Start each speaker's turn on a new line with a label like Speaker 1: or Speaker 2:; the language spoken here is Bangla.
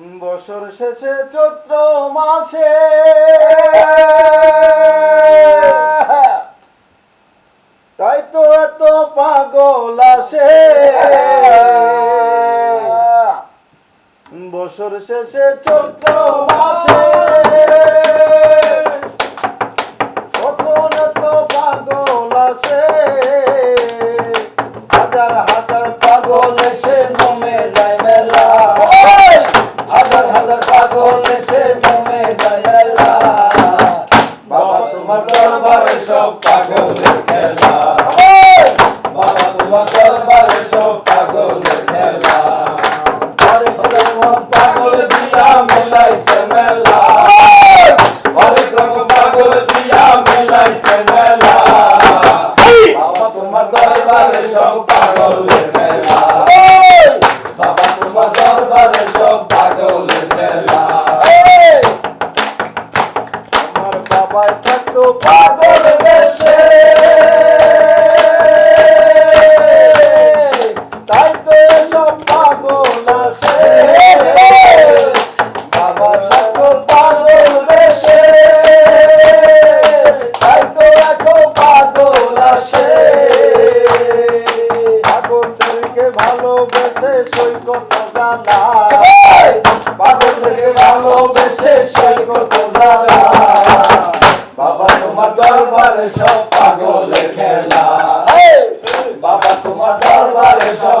Speaker 1: বছর শেষে চৈত্র মাসে। তাই তো এত পাগল আসে। বছর শেষে চৈত্র মাসে। Open ভালোবেসে সৈকত জানা পাগলদেরকে সৈকত জানা তোমার দরবারে সব পাগলের খেলা। বাবা তোমার দরবারে সব